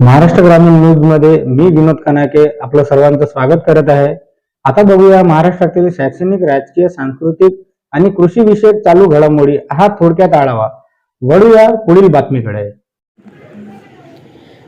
महाराष्ट्र ग्रामीण न्यूजमध्ये मी विनोद कनाके आपलं सर्वांचं स्वागत करत आहे. आता बघूया महाराष्ट्रातील शैक्षणिक राजकीय सांस्कृतिक आणि कृषी विषयक चालू घडामोडी हा थोडक्यात आढावा. वळूया पुढील बातमीकडे.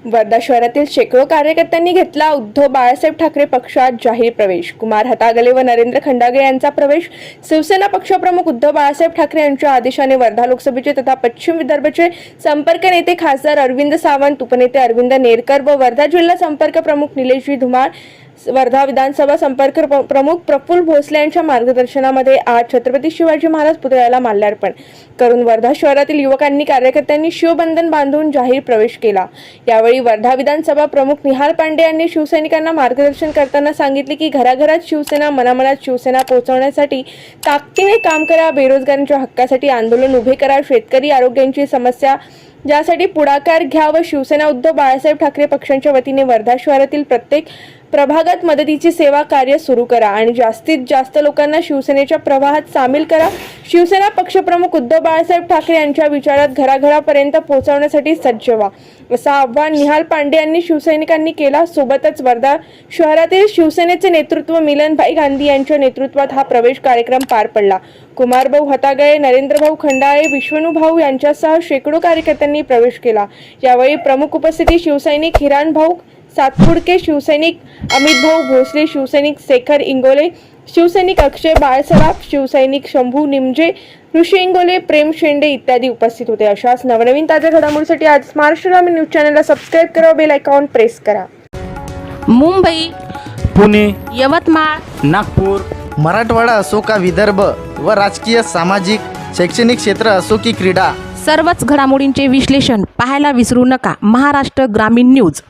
वर्धा शहरातील शेकडो कार्यकर्त्यांनी घेतला उद्धव बाळासाहेब ठाकरे पक्षात जाहीर प्रवेश. कुमार हतागले व नरेंद्र खंडागळे यांचा प्रवेश. शिवसेना पक्षप्रमुख उद्धव बाळासाहेब ठाकरे यांच्या आदेशाने वर्धा लोकसभेचे तथा पश्चिम विदर्भचे संपर्क नेते खासदार अरविंद सावंत उपनेते अरविंद नेरकर व वर्धा जिल्हा संपर्क प्रमुख निलेशजी धुमाळ वर्धा विधानसभा संपर्क प्रमुख प्रफुल्ल भोसले यांच्या मार्गदर्शनामध्ये आज छत्रपती शिवाजी महाराज पुतळ्याला माल्यार्पण. करून वर्धा शहरातील युवकांनी कार्यकर्त्यांनी शिवबंधन बांधून जाहीर प्रवेश केला. यावेळी वर्धा विधानसभा प्रमुख निहाल पांडे यांनी शिवसैनिकांना मार्गदर्शन करताना सांगितले की घराघरात शिवसेना मनामनात शिवसेना पोहोचवण्यासाठी ताकदीने काम करा बेरोजगारांच्या हक्कासाठी आंदोलन उभे करा शेतकरी आरोग्यांची समस्या ज्यासाठी पुढाकार घ्या व शिवसेना उद्धव बाळासाहेब ठाकरे पक्षांच्या वतीने वर्धा शहरातील प्रत्येक प्रभागात मदतीची सेवा कार्य सुरू करा आणि जास्तीत जास्त लोकांना शिवसेनेच्या प्रवाहात सामील करा. शिवसेना पक्षप्रमुख उद्धव बाळासाहेब ठाकरे यांच्या विचारात घराघरापर्यंत पोहोचवण्यासाठी सज्ज व्हा. असा आव्हान निहाल पांडे यांनी शिवसैनिकांनी केला. सोबतच वर्धा शहरातील शिवसेनेचे नेतृत्व मिलनभाई गांधी यांच्या नेतृत्वात हा प्रवेश कार्यक्रम पार पडला. कुमारभाऊ हतागळे नरेंद्रभाऊ खंडाळे विश्वनुभाऊ यांच्यासह शेकडो कार्यकर्त्यांनी प्रवेश केला. यावेळी प्रमुख उपस्थिती शिवसैनिक हिराणभाऊ सातपुडके शिवसैनिक अमितभाऊ भोसले शिवसैनिक शेखर इंगोले शिवसैनिक अक्षय बाळसराफ शिवसैनिक शंभू निमजे ऋषी इंगोले प्रेम शेंडे इत्यादी उपस्थित होते. अशाच नवनवीन ताज्या घडामोडीसाठी आज महाराष्ट्र ग्रामीण न्यूज चॅनलला सबस्क्राईब करा बेल आयकॉन प्रेस करा. मुंबई पुणे यवतमाळ नागपूर मराठवाडा असो का विदर्भ व राजकीय सामाजिक शैक्षणिक क्षेत्र असो की क्रीडा. सर्वच घडामोडींचे विश्लेषण पाहायला विसरू नका. महाराष्ट्र ग्रामीण न्यूज.